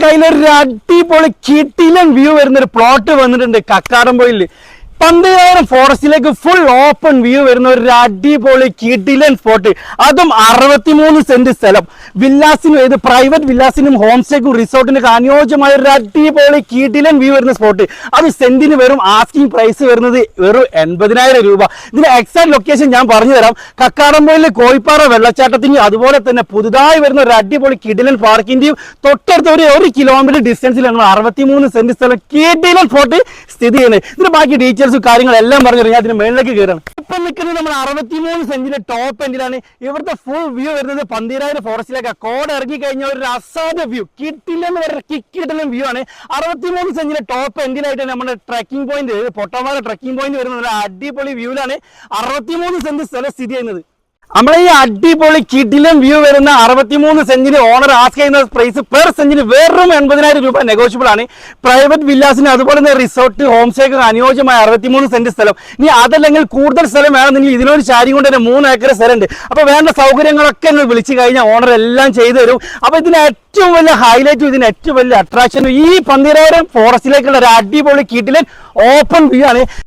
കയ്യിൽ ഒരു അടിപൊളി കിട്ടിയിലും വ്യൂ വരുന്ന ഒരു പ്ലോട്ട് വന്നിട്ടുണ്ട് കക്കാടംപൊയിൽ പന്തയായിരം ഫോറസ്റ്റിലേക്ക് ഫുൾ ഓപ്പൺ വ്യൂ വരുന്ന ഒരു അടിപൊളി കിടിലൻ സ്പോട്ട് അതും അറുപത്തിമൂന്ന് സെന്റ് സ്ഥലം. വില്ലാസിനും ഏത് പ്രൈവറ്റ് വില്ലാസിനും ഹോം സ്റ്റേക്കും റിസോർട്ടിനും അനുയോജ്യമായ ഒരു അടിപൊളി കിടിലൻ വ്യൂ വരുന്ന സ്പോട്ട് അത് സെന്റിന് വെറും ആസ്കിങ് പ്രൈസ് വരുന്നത് വെറും എൺപതിനായിരം രൂപ. ഇതിന്റെ എക്സാക്ട് ലൊക്കേഷൻ ഞാൻ പറഞ്ഞു തരാം കക്കാടംപൊയിലെ കോഴിപ്പാറ വെള്ളച്ചാട്ടത്തിന് അതുപോലെ തന്നെ പുതുതായി വരുന്ന ഒരു അടിപൊളി കിടിലൻ പാർക്കിന്റെയും തൊട്ടടുത്ത ഒരു ഒരു കിലോമീറ്റർ ഡിസ്റ്റൻസിൽ ഡിസ്റ്റൻസിലാണ് അറുപത്തിമൂന്ന് സെന്റ് സ്ഥലം കിടിലൻ സ്പോട്ട് സ്ഥിതി ചെയ്യുന്നത്. ഇതിന്റെ ബാക്കി ഡീറ്റെയിൽസും കാര്യങ്ങളെല്ലാം പറഞ്ഞു ഞാൻ അതിന് മേളിലേക്ക് കയറാണ്. ഇപ്പൊ നിൽക്കുന്നത് നമ്മൾ അറുപത്തിമൂന്ന് സെന്റിന്റെ ടോപ്പ് എൻഡിലാണ് ഇവിടുത്തെ ഫുൾ വ്യൂ വരുന്നത് പന്തീരായിരം ഫോറസ്റ്റിലേക്ക് കോഡ് ഇറങ്ങി കഴിഞ്ഞ ഒരു അസാധ്യ വ്യൂ കിട്ടില്ലെന്ന് പറയുന്ന കിട്ടിട്ടുള്ള വ്യൂ ആണ്. അറുപത്തിമൂന്ന് സെന്റിന്റെ ടോപ്പ് എൻഡിലായിട്ട് നമ്മുടെ trekking point Pottamala trekking point വരുന്ന ഒരു അടിപൊളി വ്യൂവിലാണ് അറുപത്തിമൂന്ന് സെന്റ് സ്ഥലം സ്ഥിതി ചെയ്യുന്നത്. നമ്മളെ ഈ അടിപൊളി കിടിലം വ്യൂ വരുന്ന അറുപത്തിമൂന്ന് സെഞ്ചിന് ഓണർ ആസ്ക് ചെയ്യുന്ന പ്രൈസ് പെർ സെഞ്ചിന് വെറും എൺപതിനായിരം രൂപ നെഗോഷ്യബിൾ ആണ്. പ്രൈവറ്റ് വില്ലാസിന് അതുപോലെ തന്നെ റിസോർട്ട് ഹോം സ്റ്റേക്ക് അനുയോജ്യമായ അറുപത്തിമൂന്ന് സെന്റ് സ്ഥലം. ഇനി അതല്ലെങ്കിൽ കൂടുതൽ സ്ഥലം വേണമെങ്കിൽ ഇതിനൊരു ചാരി കൊണ്ട് തന്നെ മൂന്ന് ഏക്കർ സ്ഥലമുണ്ട്. അപ്പൊ വേണ്ട സൗകര്യങ്ങളൊക്കെ നിങ്ങൾ വിളിച്ചു കഴിഞ്ഞാൽ ഓണർ എല്ലാം ചെയ്തു തരും. അപ്പൊ ഇതിന് ഏറ്റവും വലിയ ഹൈലൈറ്റും ഇതിന് ഏറ്റവും വലിയ അട്രാക്ഷനും ഈ പന്തിരായിരം ഫോറസ്റ്റിലേക്കുള്ള ഒരു അടിപൊളി കിടിലൻ ഓപ്പൺ വ്യൂ ആണ്.